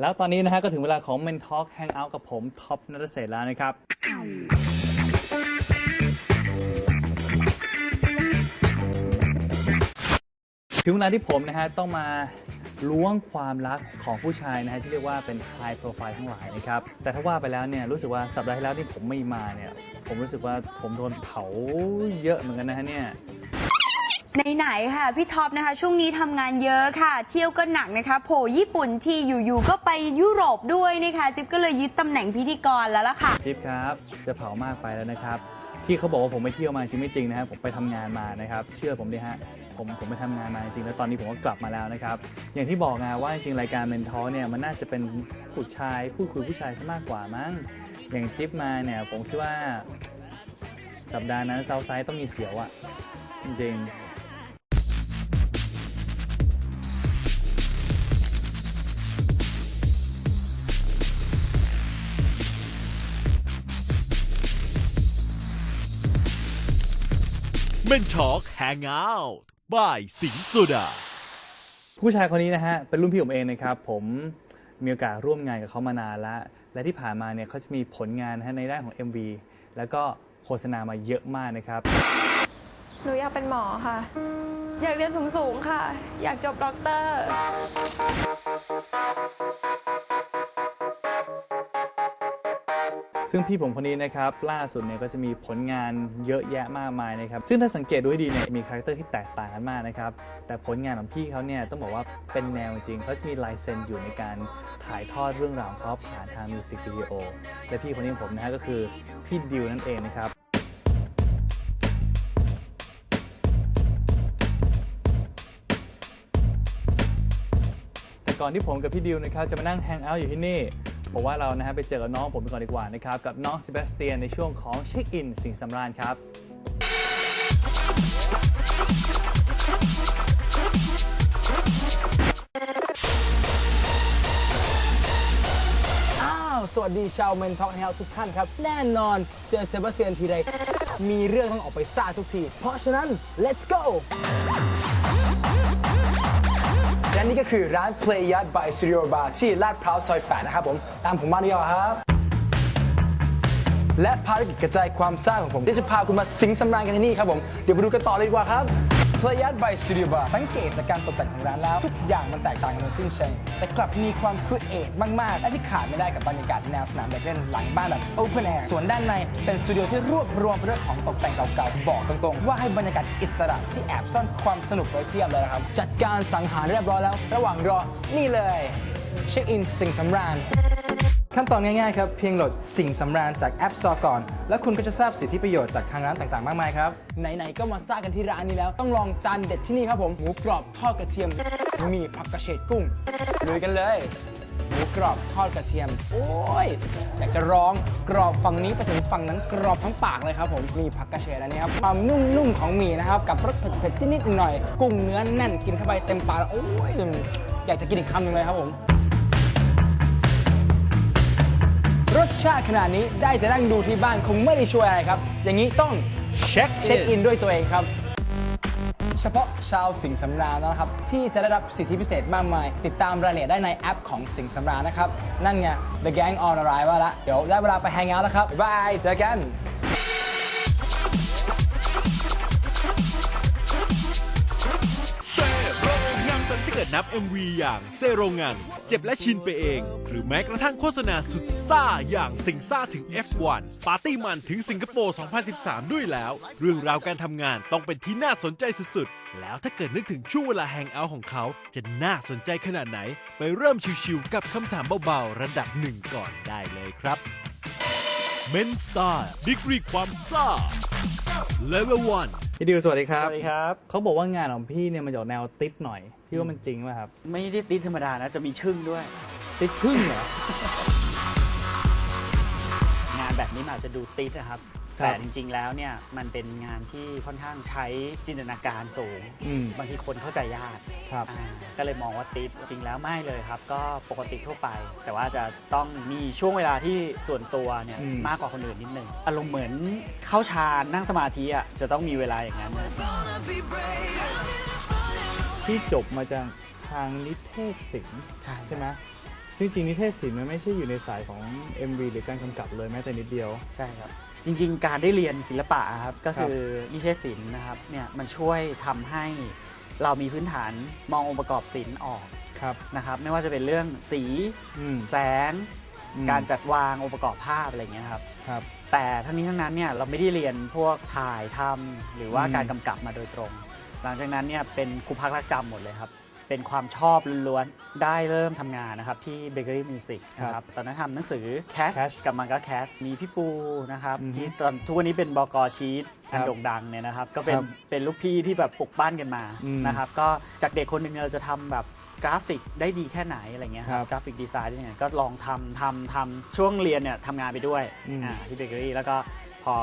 แล้วตอนนี้นะฮะก็ถึงเวลาของ Men Talk Hangout กับผมท็อปนัทเศรษฐ์แล้วนะครับ ถึงเวลาที่ผมนะฮะต้องมาล้วงความรักของผู้ชายนะฮะที่เรียกว่าเป็น High Profile ทั้งหลายนะครับ แต่ถ้าว่าไปแล้วเนี่ยรู้สึกว่าสัปดาห์ที่แล้วที่ผมไม่มาเนี่ย ผมรู้สึกว่าผมโดนเผาเยอะเหมือนกันนะฮะเนี่ย ไหนๆค่ะ พี่ท็อปนะคะ ช่วงนี้ทำงานเยอะค่ะ เที่ยวก็หนักนะคะ โผญี่ปุ่นที่อยู่ๆก็ไปยุโรปด้วยนะคะจิ๊บก็เลยยึดตำแหน่งพิธีกรแล้วล่ะค่ะ จิ๊บครับ จะเผามากไปแล้วนะครับ ที่เขาบอกว่าผมไปเที่ยวมาจริงไม่จริงนะครับ ผมไปทำงานมานะครับ เชื่อผมดิฮะ ผมผมไปทำงานมาจริงแล้วตอนนี้ผมก็กลับมาแล้วนะครับ อย่างที่บอกไงว่าจริงรายการเมนทอเนี่ยมันน่าจะเป็นผู้ชายพูดคุยผู้ชายซะมากกว่ามั้ง อย่างจิ๊บมาเนี่ยผมคิดว่า สัปดาห์นั้นเซาไซด์ต้องมีเสียวอะจริงๆ Men Talk Hangout บ่ายสิงห์โซดา ผู้ชายคนนี้นะฮะ เป็นรุ่นพี่ผมเองนะครับ ผมมีโอกาสร่วมงานกับเขามานานแล้ว และที่ผ่านมาเนี่ยเขาจะมีผลงานนะฮะในด้านของ MV แล้วก็โฆษณามาเยอะมากนะครับ หนูอยากเป็นหมอค่ะ อยากเรียนสูงๆค่ะ อยากจบด็อกเตอร์ ซึ่งพี่ผมคนนี้นะครับล่าสุดเนี่ยก็จะมีผลงานเยอะแยะมากมายนะครับซึ่งถ้าสังเกตดูให้ดีเนี่ยมีคาแรคเตอร์ที่แตกต่างกันมากนะครับแต่ผลงานของพี่เขาเนี่ยต้องบอกว่าเป็นแนวจริงเขาจะมีลายเซ็นอยู่ในการถ่ายทอดเรื่องราวของเขาผ่านทางมิวสิกวิดีโอและพี่คนนี้ผมนะฮะก็คือพี่ดิวนั่นเองนะครับแต่ก่อนที่ผมกับพี่ดิวนะครับจะมานั่งแฮงเอาท์อยู่ที่นี่ ผมว่าเรานะฮะไปเจอกับน้องผมก่อนดีกว่านะครับ กับน้องเซบาสเตียนในช่วงของเช็คอินสิ่งสำราญครับ อ้าว สวัสดีชาวเมนท็อกแฮลทุกท่านครับ แน่นอนเจอเซบาสเตียนทีไร มีเรื่องต้องออกไปซ่าทุกที เพราะฉะนั้น let's go และนี่ก็คือร้าน Play Yard by Studio Bar ที่ลาดพร้าวซอย 8 นะครับผม ตามผมมาดีกว่าครับ และภารกิจกระจายความซ่างของผมที่จะพาคุณมาสิงสำราญกันที่นี่ครับผม เดี๋ยวไปดูกันต่อเลยดีกว่าครับ Play Yard by Studio Bar สังเกตจากการตกแต่งของร้านแล้ว ทุกอย่างมันแตกต่างกันโดยสิ้นเชิง แต่กลับมีความครีเอทมาก ๆ และที่ขาดไม่ได้กับบรรยากาศแนวสนามเด็กเล่นหลังบ้านแบบ Open Air ส่วนด้านในเป็นสตูดิโอที่รวบรวมไปด้วยของตกแต่งเก่า ๆ บอกตรง ๆ ว่าให้บรรยากาศอิสระที่แอบซ่อนความสนุกไว้เพียบเลยนะครับ จัดการสังหารเรียบร้อยแล้ว ระหว่างรอนี่เลยเช็คอินสิงสำราญ ขั้นตอนง่ายๆครับ เพียงโหลดสิ่งสำราญจาก App Store ก่อน แล้วคุณก็จะทราบสิทธิประโยชน์จากทางร้านต่างๆ มากมายครับ ไหนๆ ก็มาซ่ากันที่ร้านนี้แล้ว ต้องลองจานเด็ดที่นี่ครับผม หมูกรอบทอดกระเทียม มีผักกระเฉดกุ้งลุยกันเลย หมูกรอบทอดกระเทียม โอ้ย อยากจะร้องกรอบฝั่งนี้ไปถึงฝั่งนั้นกรอบทั้งปากเลยครับผม มีผักกระเฉดอันนี้ครับ ความนุ่มๆ ของหมี่นะครับ กับรสเผ็ดๆนิดๆหน่อย กุ้งเนื้อแน่น กินเข้าไปเต็มปากแล้วโอ้ย อยากจะกินอีกคำหนึ่งเลยครับผม ชาติขนาดนี้ได้แต่นั่งดูที่บ้านคงไม่ได้ช่วยอะไรครับ อย่างนี้ต้องเช็คเช็คอินด้วยตัวเองครับ เฉพาะชาวสิงห์สำราญนะครับ ที่จะได้รับสิทธิพิเศษมากมาย ติดตามรายละเอียดได้ในแอปของสิงห์สำราญนะครับ นั่นไง The Gang on Arrive ว่าละเดี๋ยวได้เวลาไปแฮงเอาท์แล้วครับบ๊ายบายเจอกัน นับ MV อย่างเซโรงงังเจ็บและชินไปเอง หรือแม้กระทั่งโฆษณาสุดซ่าอย่างสิงซ่าถึง F1 ปาร์ตี้มันถึงสิงคโปร์ 2013 ด้วยแล้ว เรื่องราวการทำงานต้องเป็นที่น่าสนใจสุดๆ แล้วถ้าเกิดนึกถึงช่วงเวลาแฮงเอาท์ของเขา จะน่าสนใจขนาดไหน ไปเริ่มชิวๆกับคำถามเบาๆ ระดับหนึ่งก่อนได้เลยครับเมนสตาร์ดีกรีความซ่า Level 1พี่ดิวสวัสดีครับ สวัสดีครับ เขาบอกว่างานของพี่เนี่ยมันจะออกแนวติดหน่อย พี่ว่ามันจริงไหมครับไม่ได้ติดธรรมดานะ จะมีชึ่งด้วย ติดชึ่งเหรอ งานแบบนี้มันอาจจะดูติดนะครับ ครับแต่จริงๆแล้วเนี่ยมันเป็นงานที่ค่อนข้างใช้จินตนาการสูง อืม บางทีคนเข้าใจยากครับ อ่าก็เลยมองว่าติดจริงแล้วไม่เลยครับ ก็ปกติทั่วไป แต่ว่าจะต้องมีช่วงเวลาที่ส่วนตัวเนี่ยอืม มากกว่าคนอื่นนิดนึงอารมณ์เหมือนเข้าฌานนั่งสมาธิอะจะต้องมีเวลาอย่างนั้นนะ พี่จบมาจากทางนิเทศศิลป์ใช่ใช่ไหมซึ่งจริงนิเทศศิลป์มันไม่ใช่อยู่ในสายของ MV หรือการกำกับเลยแม้แต่นิดเดียว ใช่ครับ จริง ๆ การได้เรียนศิลปะครับก็คือนิเทศศิลป์นะครับเนี่ยมันช่วยทำให้เรามีพื้นฐานมององค์ประกอบศิลป์ออกครับนะครับ ไม่ว่าจะเป็นเรื่องสีอืมแสงอืมการจัดวางองค์ประกอบภาพอะไรอย่างเงี้ยครับครับแต่ทั้งนี้ทั้งนั้นเนี่ยเราไม่ได้เรียนพวกถ่ายทำหรือว่าอืมการกำกับมาโดยตรง หลังจากนั้นเนี่ยเป็นครูพักรักจำหมดเลยครับ เป็นความชอบล้วนๆได้เริ่มทำงานนะครับที่ Bakery Music นะครับตอนนั้นทำหนังสือ Cash, Cash กับมันก็ Cash มีพี่ปูนะครับอือฮึที่ตอนทุกวันนี้เป็นบกชีตครัอันบโด่งดังเนี่ยนะครับก็เป็นครับเป็นลูกพี่ที่แบบปลุกปั้นกันมาอืมนะครับก็จากเด็กคนหนึ่งเนี่ยเราจะทำแบบกราฟิกได้ดีแค่ไหนอะไรเงี้ยคครัรับบกราฟิกดีไซน์ได้ยังไงก็ลองทำทำทำช่วงเรียนเนี่ยทำงานไปด้วยอืม อ่าที่เบเกอรี่แล้วก็พอ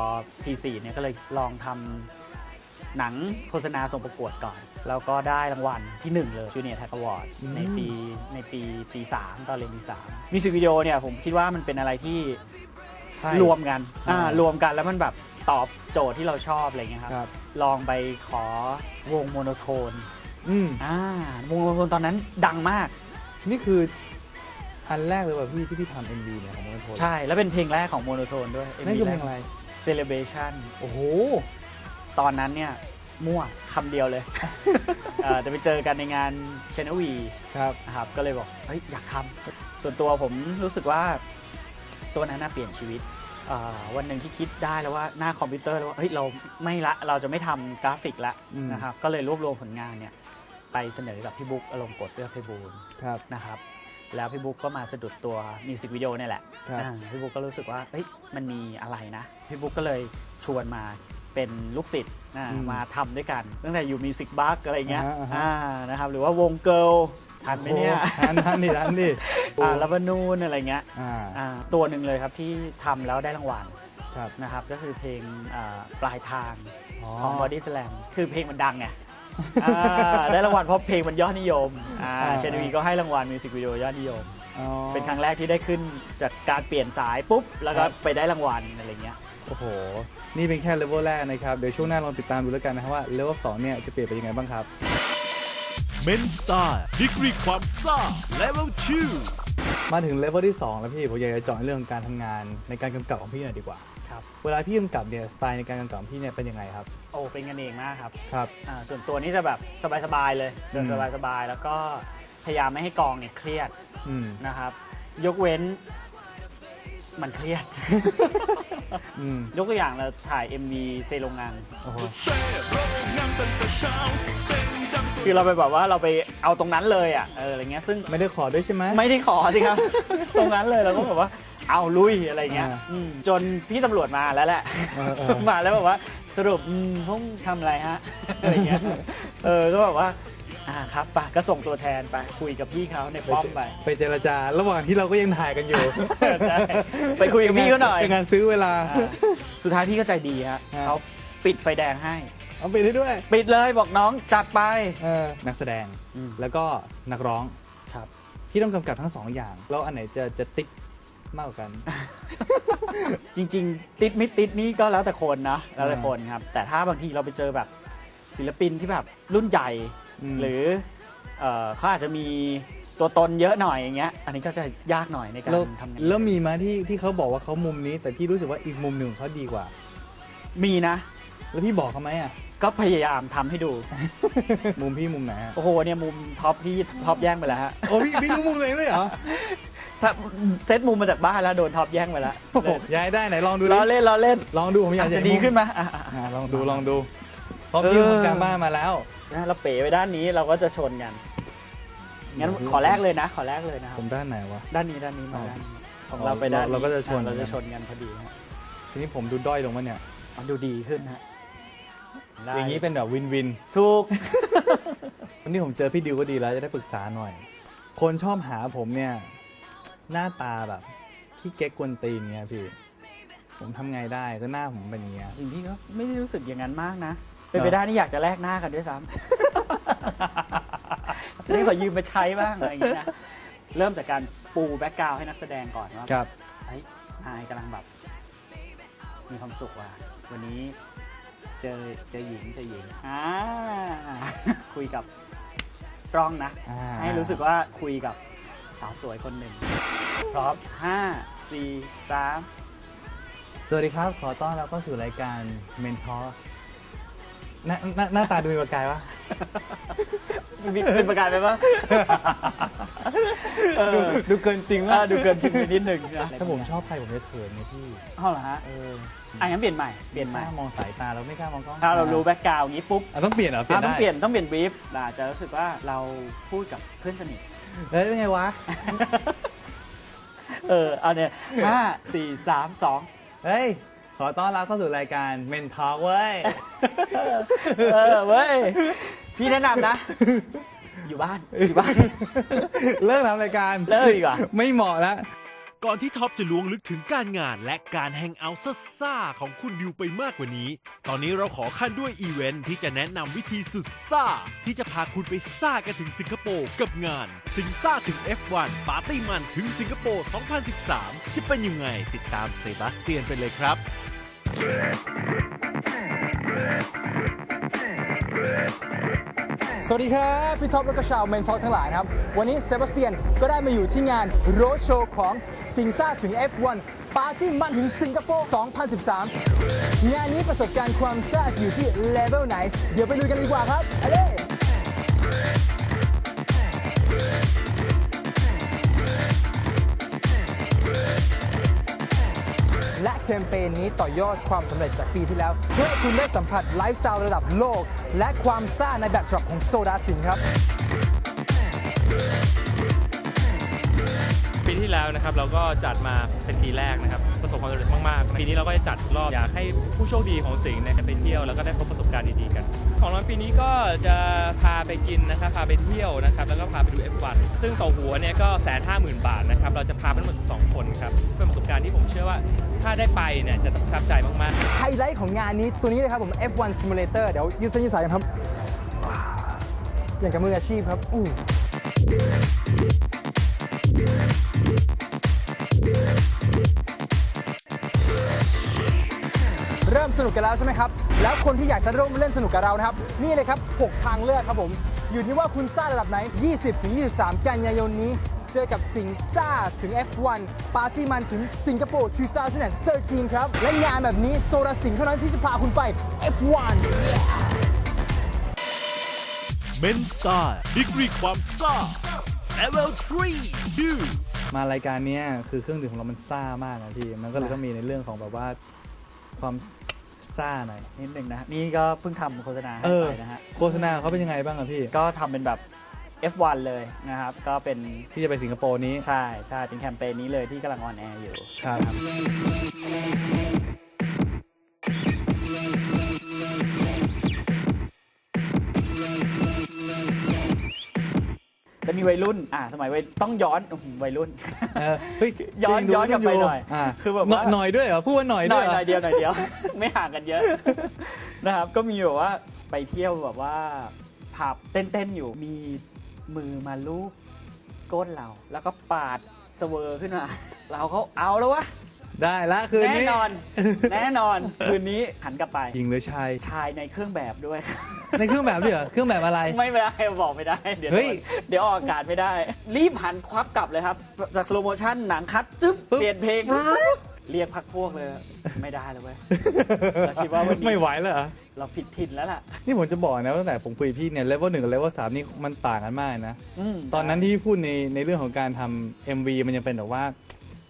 ทีสี่เนี่ยก็เลยลองทำ หนังโฆษณาส่งประกวดก่อน แล้วก็ได้รางวัลที่ 1 เลย Junior Tag Award อืมในปีในปีปี3ตอนเรียนปี3มิวสิกวิดีโอเนี่ยผมคิดว่ามันเป็นอะไรที่ใช่รวมกันอ่าใช่รวมกันแล้วมันแบบตอบโจทย์ที่เราชอบอะไรเงี้ยครับครับลองไปขอวงโมโนโทนอืมอ่าวงโมโนโทนตอนนั้นดังมาก นี่คืออันแรกเลยว่ะพี่ที่พี่ทำ MV เนี่ยของโมโนโทนใช่ แล้วเป็นเพลงแรกของโมโนโทนด้วยนั่นคือ MV เพลงอะไร Celebration โอ้โห ตอนนั้นเนี่ยมั่วคำเดียวเลย เอ่อจะไปเจอกันในงาน Channel V ครับ นะครับก็เลยบอกเฮ้ยอยากทำส่วนตัวผมรู้สึกว่าตัวนั้นน่าเปลี่ยนชีวิตเอ่อวันหนึ่งที่คิดได้แล้วว่าหน้าคอมพิวเตอร์แล้วว่าเฮ้ยเราไม่ละเราจะไม่ทำกราฟิกละอืม นะครับก็เลยรวบรวมผลงานเนี่ยไปเสนอกับพี่บุ๊กอารมณ์กดเลือกเพบูลครับ นะครับแล้วพี่บุ๊กก็มาสะดุดตัวมิวสิกวิดีโอเนี่ยแหละครับ อ่าพี่บุ๊กก็รู้สึกว่าเฮ้ยมันมีอะไรนะ พี่บุ๊กก็เลยชวนมา เป็นลูกศิษย์อ่าอืมมาทำด้วยกัน ตั้งแต่อยู่มิวสิกบัคอะไรเงี้ยอ่าฮะ อ่านะครับหรือว่าวงเกิลทันไหมเนี่ยโอ้โทันทันดิทันดิอ่าลาบานูนอะไรเงี้ยอ่าอ่าตัวหนึ่งเลยครับที่ทำแล้วได้รางวัลครับนะครับก็คือเพลงอ่าปลายทางอ๋อของ Body Slam คือเพลงมันดังไงอ่าได้รางวัลเพราะเพลงมันยอดนิยมอ่าอ่าเชนวีก็ให้รางวัลมิวสิกวิดีโอยอดนิยม อ๋อ เป็นครั้งแรกที่ได้ขึ้นจากการเปลี่ยนสายปุ๊บ แล้วก็ครับ ไปได้รางวัลอะไรเงี้ย โอ้โห นี่เป็นแค่เลเวลแรกนะครับ เดี๋ยวช่วงหน้าลองติดตามดูแล้วกันนะครับว่าเลเวลสองเนี่ยจะเปลี่ยนไปยังไงบ้างครับ เมนสไตล์ดีกรีความซ่า level 2มาถึงเลเวลที่ 2 แล้วพี่ผมอยากจะเจาะเรื่องของการทำงานในการกำกับของพี่หน่อยดีกว่า ครับ เวลาพี่กำกับเนี่ยสไตล์ในการกำกับของพี่เนี่ยเป็นยังไงครับ โอ้เป็นกันเองมากครับครับ อ่าส่วนตัวนี้จะแบบสบายๆเลยจะอืม สบายๆแล้วก็พยายามไม่ให้กองเนี่ยเครียดอืม นะครับ ยกเว้นมันเครียด อืมยกตัวอย่างเราถ่าย MV เซโรงงาน โอ้โหคือเราไปแบบว่าเราไปเอาตรงนั้นเลยอะเอออะไรเงี้ยซึ่งไม่ได้ขอด้วยใช่ไหม ไม่ได้ขอสิครับ ตรงนั้นเลยเราก็แบบว่าเอาลุยอะไรเงี้ยอ่าอืมจนพี่ตำรวจมาแล้วแหละ เออเออ มาแล้วแบบว่าสรุปอืมพวกทำอะไรฮะอะไรเงี้ยเออก็แบบว่า อ่าครับไปก็ส่งตัวแทนไปคุยกับพี่เขาในป้อมไป ไปเจรจา ระหว่างที่เราก็ยังถ่ายกันอยู่ ใช่ไปคุยกับพี่เขาหน่อยเป็นงานซื้อเวลา อ่าสุดท้ายพี่ก็ใจดีฮะอ่า เขาปิดไฟแดงให้ เอาไปได้ด้วยปิดเลยบอกน้องจัดไป เออนักแสดงอืม แล้วก็นักร้องครับพี่ต้องกำกับทั้งสองอย่าง แล้วอันไหนจะจะติ๊กมากกว่ากัน จริง ๆ ติดไม่ติดนี่ก็แล้วแต่คนนะแล้วแต่คนครับ แต่ถ้าบางทีเราไปเจอแบบศิลปินที่แบบรุ่นใหญ่ อืม หรือเอ่อเขาอาจจะมีตัวตนเยอะหน่อยอย่างเงี้ยอันนี้ก็จะยากหน่อยในการแล้วทำงานแล้วมีมาที่ที่เขาบอกว่าเขามุมนี้ แต่พี่รู้สึกว่าอีกมุมหนึ่งของเขาดีกว่า มีนะ แล้วพี่บอกเขาไหมอะ ก็พยายามทำให้ดู มุมพี่มุมไหนฮะโอ้โหเนี่ยมุมท็อปที่ท็อปแย่งไปแล้วฮะโอ้พี่พี่รู้มุมตัวเองด้วยเหรอถ้าเซตมุมมาจากบ้านแล้วโดนท็อปแย่งไปแล้วโอ้โหย้ายได้ไหนลองดูดิล้อเล่นล้อเล่นลองดูผมอยาอากจจะเห็ดีมุขึ้นไหมอะอะอะ อะลองดูลองดูเพราะพี่เออ ทำการบ้านมาแล้ว นะเราเป๋ไปด้านนี้เราก็จะชนกัน งั้นขอแรกเลยนะ ขอแรกเลยนะครัผบ มด้านไหนวะ ด้านนี้ด้านนี้มาอ๋อด้านนี้ของอ๋อเราไปด้านเราก็จะชน อ่เราจะชนกันพอดีฮะทีนี้ผมดูด้อยลงวะเนี่ยอ๋อดูดีขึ้นฮะได้อย่างนี้เป็นแบบวินวินถูก วันนี้ผมเจอพี่ดิวก็ดีแล้วจะได้ปรึกษาหน่อย คนชอบหาผมเนี่ย หน้าตาแบบขี้เก๊กกวนตีนเนี่ยพี่ ผมทำไงได้ก็หน้าผมเป็นอย่างเงี้ยจริงพี่ก็ไม่ได้รู้สึกอย่างนั้นมากนะ เป็นเหรอไปได้นี่อยากจะแลกหน้ากันด้วยซ้ำ จะได้ขอยืมไปใช้บ้างอะไรอย่างเงี้ยนะเริ่มจากการปูแบ็กกราวให้นักแสดงก่อนว่าครับ เฮ้ยอายกำลังแบบ มีความสุขว่ะ วันนี้เจอเจอหญิงเจอหญิงอ่าคุยกับกล้องนะ อ่า ให้รู้สึกว่าคุยกับสาวสวยคนหนึ่ง พร้อมห้าสี่สามสวัสดีครับ ขอต้อนรับเข้าสู่รายการเมนทอร์ หน้าหน้าหน้าตาดูมีประกายวะมีเป็นประกาศไปปะเออดูเกินจริงอะว่าดูเกินจริงไปนิดหนึ่งนะถ้าผมชอบใครผมจะเขินไงพี่ เอาเหรอฮะเอออะงั้นเปลี่ยนใหม่เปลี่ยนใหไม่ม่กล้ามองสายตาเราไม่กล้ามองกล้องถ้าเรารู้แบ็กกราวด์อย่างนี้ปุ๊บอะต้องเปลี่ยนเหรอเปลี่ยอะนต้องได้เปลี่ยนต้องเปลี่ยนบรีฟอาจจะรู้สึกว่าเราพูดกับเพื่อนสนิท เอ้ยเป็นไงวะ เออ เอาเนี่ยห้าสี่สามสองเฮ้ย ขอต้อนรับเข้าสู่รายการเมนทอร์เว้ย เออเว้ย พี่แนะนำนะ อยู่บ้าน อยู่บ้าน เลิกทำรายการเลิกดีกว่า ไม่เหมาะแล้ว ก่อนที่ท็อปจะล้วงลึกถึงการงานและการแฮงเอาท์ซ่าของคุณดิวไปมากกว่านี้ ตอนนี้เราขอขั้นด้วยอีเวนท์ที่จะแนะนำวิธีสุดซ่า ที่จะพาคุณไปซ่ากันถึงสิงคโปร์กับงาน สิงซ่าถึง F1 ปาร์ตี้มันถึงสิงคโปร์ 2013 จะเป็นยังไงติดตามเซบาสเตียนไปเลยครับ สวัสดีครับ พี่ท็อปและก็ชาวเมนทอลทั้งหลายนะครับ วันนี้เซบาสเตียนก็ได้มาอยู่ที่งานโรดโชว์ของสิงซ่าถึง F1 ปาร์ตี้มันถึงสิงคโปร์ 2013 งานนี้ประสบการณ์ความซ่าจะอยู่ที่เลเวลไหน เดี๋ยวไปดูกันดีกว่าครับไปเลย คมเปญนี้ต่อยอดความสำเร็จจากปีที่แล้ว เพื่อให้คุณได้สัมผัสไลฟ์สไตล์ระดับโลก และความซ่าในแบบฉบับของโซดาสินครับ แล้วนะครับเราก็จัดมาเป็นปีแรกนะครับประสบความสำเร็จมากๆปีนี้เราก็จะจัดรอบอยากให้ผู้โชคดีของสิงห์เนี่ยไปเที่ยวแล้วก็ได้พบประสบการณ์ดีๆกัน ของเราปีนี้ก็จะพาไปกินนะครับพาไปเที่ยวนะครับแล้วก็พาไปดู F1 ซึ่งต่อหัวเนี่ยก็แสนห้าหมื่นบาทนะครับเราจะพาไปทั้งหมด2คนครับเป็นประสบการณ์ที่ผมเชื่อว่าถ้าได้ไปเนี่ยจะประทับใจมากๆไฮไลท์ของงานนี้ตัวนี้เลยครับผม F1 Simulator เดี๋ยวยืดเส้นยืดสายกันครับอย่างกับมืออาชีพครับอู้ สนุกกันแล้วใช่ไหมครับ แล้วคนที่อยากจะร่วมเล่นสนุกกับเรานะครับ นี่เลยครับ 6 ทางเลือกครับผม อยู่ที่ว่าคุณซ่าระดับไหน 20-23 กันยายนนี้ เจอกับสิงซ่าถึง F1 ปาร์ตี้มันถึงสิงคโปร์ 2013 ครับ และงานแบบนี้โซดาสิงห์เท่านั้นที่จะพาคุณไป F1 เมนสตาร์ดีกรีความซ่า Level 3 2มารายการเนี้ยคือเครื่องดื่มของเรามันซ่ามากนะพี่ มันก็เลยต้องมีในเรื่องของแบบว่าความ ซ่าหน่อยนิดหนึ่งนะนี่ก็เพิ่งทำโฆษณาให้เออ ไปนะฮะโฆษณาเขาเป็นยังไงบ้างอะพี่ ก็ทำเป็นแบบ F1 เลยนะครับ ก็เป็นที่จะไปสิงคโปร์นี้ ใช่ใช่เป็นแคมเปญนี้เลยที่กำลังออนแอร์อยู่ ครับ มีวัยรุ่น อ่า สมัยวัยต้องย้อนอื้อหือวัยรุ่น เออเฮ้ยย้อนจริงดูย้อนกลับไปหน่อยาคือแบบว่า หน่อยด้วยเหรอพูดว่าหน่อยหด้น่วอยยเหรหอน่อยเดียวหน่อยเดียว ไม่ห่างกันเยอะ นะครับ ก็มีแบบว่าไปเที่ยวแบบว่าผับเต้นๆอยู่มีมือมาลูบก้นเรา แล้วก็ปาดสเวอร์ขึ้นมา เราเขาเอาแล้ววะ ได้ละคืนแน่นี้นอน แน่นอนคืนนี้หันกลับไป หญิงหรือชาย ชายในเครื่องแบบด้วยในเครื่องแบบด้วยเหรอเครื่องแบบอะไร ไม่ได้บอกไม่ได้ เดี๋ยวเฮ้ยโดนเดี๋ยวออกอากาศไม่ได้ รีบหันควับกลับเลยครับ จากสโลโมชั่นหนังคัดจึ๊บปึ๊บ เปลี่ยนเพลง เรียกพักพวกเลย ไม่ได้เลยเว้ย เราคิดว่าวันนี้ ไม่ไหวแล้วเหรอเราผิดถิ่นแล้วล่ะนี่ผมจะบอกนะว่าตั้งแต่ผมคุยกับพี่เนี่ยเลเวลหนึ่งกับเลเวลสามนี่มันต่างกันมากนะอืมตอนนั้นที่พูดในในเรื่องของการทำ MV มันยังเป็นแบบว่า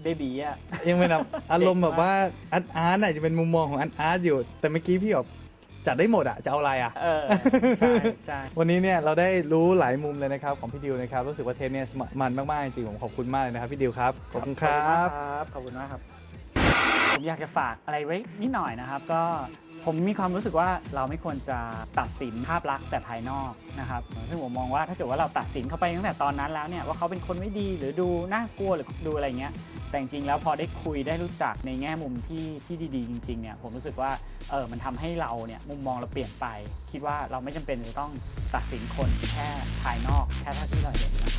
เบบีอะ ยังเป็นแบบ อารมณ์แบบว่าอาร์ตอาร์ตอาจจะเป็นมุมมองของอาร์ตอาร์ตอยู่ แต่เมื่อกี้พี่แบบจัดได้หมดอะจะเอาอะไรอะเออ ใช่ใช่ วันนี้เนี่ยเราได้รู้หลายมุมเลยนะครับของพี่ดิวนะครับรู้สึกว่าเทปเนี่ยมันมากๆจริงๆผมขอบคุณมากเลยนะครับพี่ดิวครับขอบคุณครับ ขอบคุณมากครับ ผมอยากจะฝากอะไรไว้นิดหน่อยนะครับ ก็ ผมมีความรู้สึกว่าเราไม่ควรจะตัดสินภาพลักษณ์แต่ภายนอกนะครับ ซึ่งผมมองว่าถ้าเกิดว่าเราตัดสินเขาไปตั้งแต่ตอนนั้นแล้วเนี่ยว่าเขาเป็นคนไม่ดีหรือดูน่ากลัวหรือดูอะไรเงี้ย แต่จริงๆแล้วพอได้คุยได้รู้จักในแง่มุมที่ที่ดีๆ จริงๆเนี่ยผมรู้สึกว่าเออมันทำให้เราเนี่ยมุมมองเราเปลี่ยนไป คิดว่าเราไม่จำเป็นจะต้องตัดสินคนแค่ภายนอกแค่เท่าที่เราเห็นนะ